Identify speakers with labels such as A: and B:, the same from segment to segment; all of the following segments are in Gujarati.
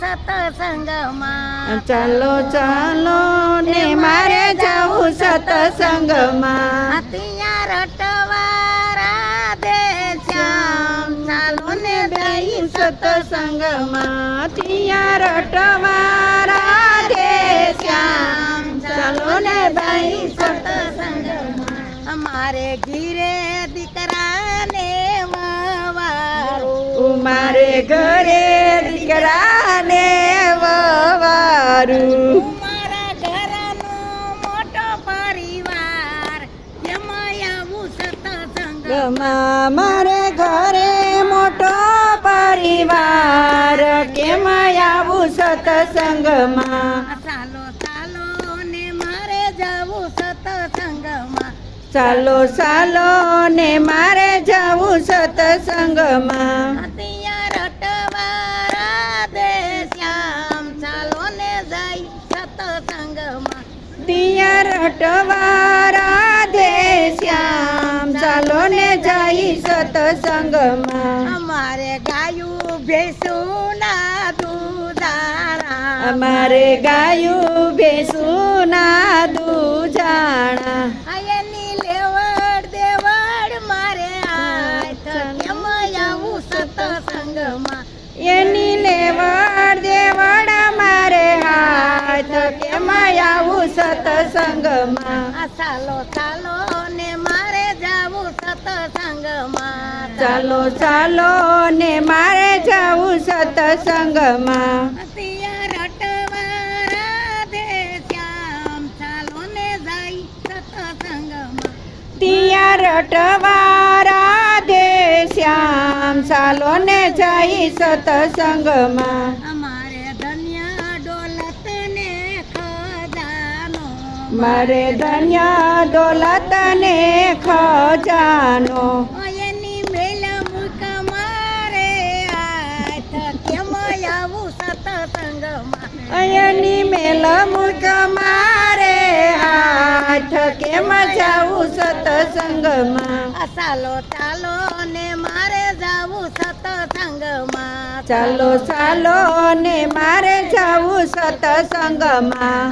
A: સતસંગમાં
B: ચાલો ચાલો ને મારે જવું સતસંગમાં
A: ત્યાં રટવા રાધે શ્યામ. ચાલો ને દઈ
B: સતસંગમાં ત્યાં રટવા રાધે શ્યામ. ચાલો ને ભાઈ
A: સતસંગમાં અમારે ઘીરે દીકરાને વાવારું.
B: મારે ઘરે વવારું
A: મારા ઘરનો મોટો પરિવાર એમાં આવું સતસંગ
B: ગમા મારે ઘરે મોટો પરિવાર કેમ આવું સતસંગમાં
A: ચાલો ચાલો ને મારે જવું સતસંગમાં
B: ચાલો ચાલો ને મારે જવું સતસંગમાં
A: ત્યાં
B: તિયા રટવારા શ્યામ ચાલો ને જઈ સતસંગમાં.
A: અમારે ગાયું ભેસું ના દૂધારા
B: અમારે ગાયું ભેસું ના દૂજાણા
A: એની લેવડ દેવડ મારે આ કેમ આવું સતસંગમાં.
B: એની સતસંગમાં
A: ચાલો ચાલો ને મારે જાવું સતસંગમાં
B: ચાલો ચાલો ને મારે જવું સતસંગમાં
A: ત્યાં રટવારા દે શ્યામ. ચાલો ને
B: જઈ સતસંગમાં મારે ધન્યા દોલત ને ખજાનો.
A: અયની મેલ મુક મારે હાથ. કેમ
B: જાવું સતસંગમાં?
A: ચાલો ચાલો ને મારે જાવું સતસંગમાં.
B: ચાલો ચાલો ને મારે જાવું સતસંગમાં.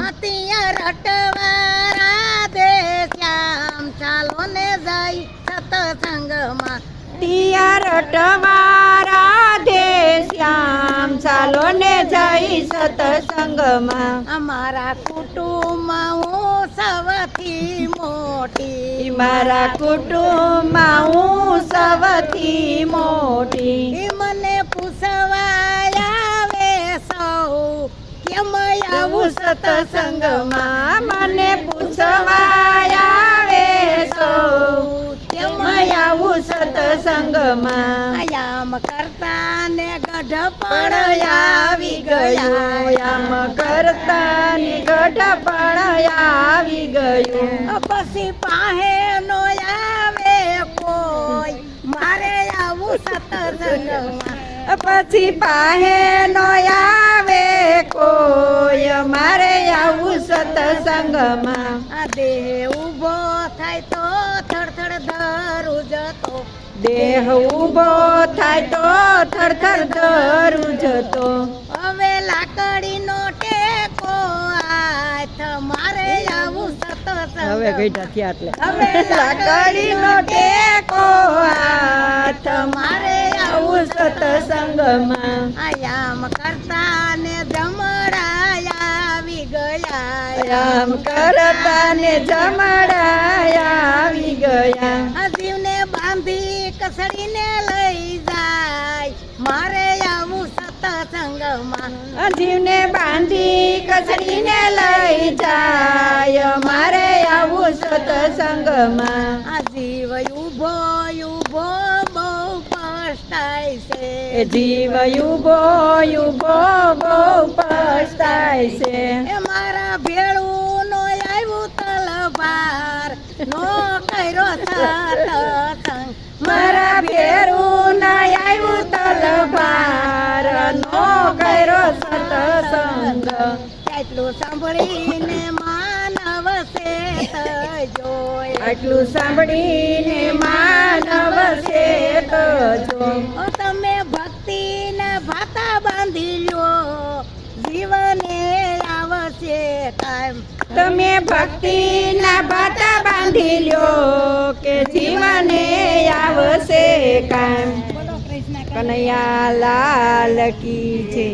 A: ત્યાં રટવારા દે શ્યામ ચાલો ને જાય સતસંગમાં
B: તિયા રટવારા દે શ્યામ ચાલો ને જઈ સતસંગમાં
A: અમારા કુટુંબમાં હું સૌથી મોટી
B: ઈ મારા કુટુંબમાં હું સૌથી મોટી સતસંગમાં મને પૂછવા આવે સૌ આવું સતસંગમાં
A: આયામ કરતા ને ગઢ
B: પણ આવી ગયામ આમ કરતા ને ગઢ પણ આવી ગયું.
A: પછી પાહે નો આવે કોઈ મારે આવું સતસંગમાં
B: પછી પાહે નો આવે કોઈ મારે આવું સતસંગમાં.
A: દેહ ઊભો થાય તો થડથડ ધરું જતો.
B: દેહ ઊભો થાય તો થરથર ધરું જતો.
A: હવે લાકડીનો ટેકો હાથ મારે આવું સતસંગ.
B: હવે ગઈઢા થયા એટલે.
A: હવે
B: લાકડીનો ટેકો હાથ મારે આવું સતસંગમાં
A: આયામ કરતા ને જમડાયા આવી ગયા
B: રામ કરતા ને જમડાયા આવી ગયા
A: જીવને બાંધી કસડીને લઈ જાય. મારે આવું સતસંગમાં
B: જીવને બાંધી કચડીને લઈ જાય. મારે આવું સતસંગમાં
A: પસ્તાય છે.
B: એ જીવ યુગો યુગો બહુ પસ્તાય છે.
A: એ મારા ભેળું નો આવ્યું તલવાર. નો કર્યો સતસંગ.
B: મારા ભેરું ના આવ્યું તલવાર. નો કર્યો સતસંગ.
A: એટલું સાંભળીને માનવ શેત જોય.
B: આટલું સાંભળીને માનવ છે તો જો
A: તમે ભક્તિ ને ભાતા બાંધી લ્યો. જીવને આવશે કાયમ.
B: તમે ભક્તિના ભાતા બાંધી લ્યો કે જીવને આવશે કામ કનૈયા લાલ કી છે